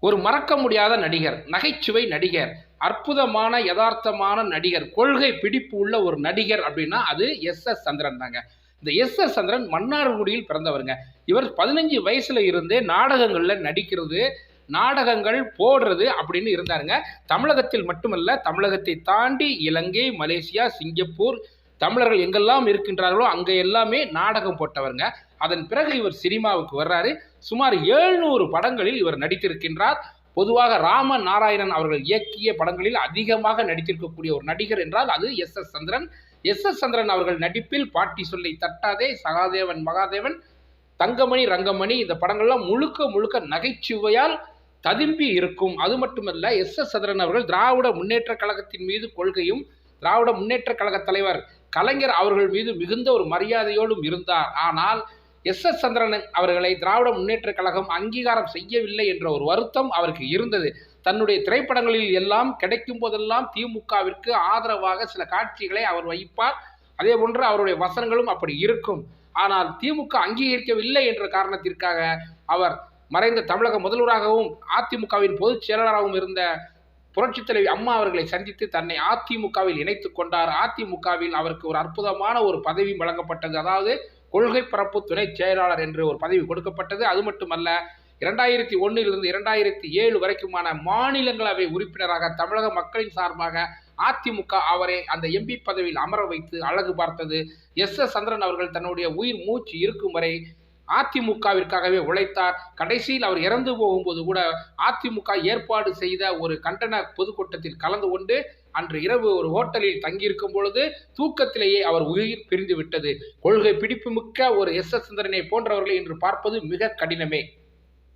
ஒரு மறக்க முடியாத நடிகர் நகைச்சுவை நடிகர் அற்புதமான யதார்த்தமான நடிகர் கொள்கை பிடிப்பு உள்ள ஒரு நடிகர் அப்படின்னா அது எஸ் எஸ் சந்திரன் தாங்க. இந்த எஸ் எஸ் சந்திரன் மன்னார்குடியில் பிறந்தவருங்க. இவர் பதினஞ்சு வயசுல இருந்தே நாடகங்கள்ல நடிக்கிறது நாடகங்கள் போடுறது அப்படின்னு இருந்தாருங்க. தமிழகத்தில் மட்டுமல்ல தமிழகத்தை தாண்டி இலங்கை மலேசியா சிங்கப்பூர் தமிழர்கள் எங்கெல்லாம் இருக்கின்றார்களோ அங்கே எல்லாமே நாடகம் போட்டவருங்க. அதன் பிறகு இவர் சினிமாவுக்கு வர்றாரு. சுமார் எழுநூறு படங்களில் இவர் நடித்திருக்கின்றார். பொதுவாக ராம நாராயணன் அவர்கள் இயக்கிய படங்களில் அதிகமாக நடித்திருக்கக்கூடிய ஒரு நடிகர் என்றால் அது S S Chandran. S S Chandran அவர்கள் நடிப்பில் பாட்டி சொல்லை தட்டாதே சகாதேவன் மகாதேவன் தங்கமணி ரங்கமணி இந்த படங்கள்லாம் முழுக்க முழுக்க நகைச்சுவையால் ததும்பி இருக்கும். அது மட்டுமல்ல எஸ் எஸ் சந்திரன் அவர்கள் திராவிட முன்னேற்ற கழகத்தின் மீது கொள்கையும் திராவிட முன்னேற்ற கழக தலைவர் கலைஞர் அவர்கள் மீது மிகுந்த ஒரு மரியாதையோடும் இருந்தார். ஆனால் எஸ் எஸ் சந்திரன் அவர்களை திராவிட முன்னேற்ற கழகம் அங்கீகாரம் செய்யவில்லை என்ற ஒரு வருத்தம் அவருக்கு இருந்தது. தன்னுடைய திரைப்படங்களில் எல்லாம் கிடைக்கும் போதெல்லாம் திமுகவிற்கு ஆதரவாக சில காட்சிகளை அவர் வைப்பார். அதே போன்று அவருடைய வசனங்களும் அப்படி இருக்கும். ஆனால் திமுக அங்கீகரிக்கவில்லை என்ற காரணத்திற்காக அவர் மறைந்த தமிழக முதல்வராகவும் அதிமுகவின் பொதுச் செயலாளராகவும் இருந்த புரட்சித் தலைவி அம்மா அவர்களை சந்தித்து தன்னை அதிமுகவில் இணைத்து கொண்டார். அதிமுகவில் அவருக்கு ஒரு அற்புதமான ஒரு பதவி வழங்கப்பட்டது. அதாவது கொள்கை பரப்பு துணை செயலாளர் என்று ஒரு பதவி கொடுக்கப்பட்டது. அது மட்டுமல்ல இரண்டாயிரத்தி ஒன்னிலிருந்து இரண்டாயிரத்தி ஏழு வரைக்குமான மாநிலங்களவை உறுப்பினராக தமிழக மக்களின் சார்பாக அதிமுக அவரை அந்த எம்பி பதவியில் அமர வைத்து அழகு பார்த்தது. எஸ் எஸ் சந்திரன் அவர்கள் தன்னுடைய உயிர் மூச்சு இருக்கும் வரை அதிமுகவிற்காகவே உழைத்தார். கடைசியில் அவர் இறந்து போகும்போது கூட அதிமுக ஏற்பாடு செய்த ஒரு கண்டன பொதுக்கூட்டத்தில் கலந்து கொண்டு அன்று இரவு ஒரு ஹோட்டலில் தங்கியிருக்கும் பொழுது தூக்கத்திலேயே அவர் உயிர் பிரிந்து விட்டது. கொள்கை பிடிப்புமிக்க ஒரு எஸ் எஸ் சந்திரனை போன்றவர்களை இன்று பார்ப்பது மிக கடினமே.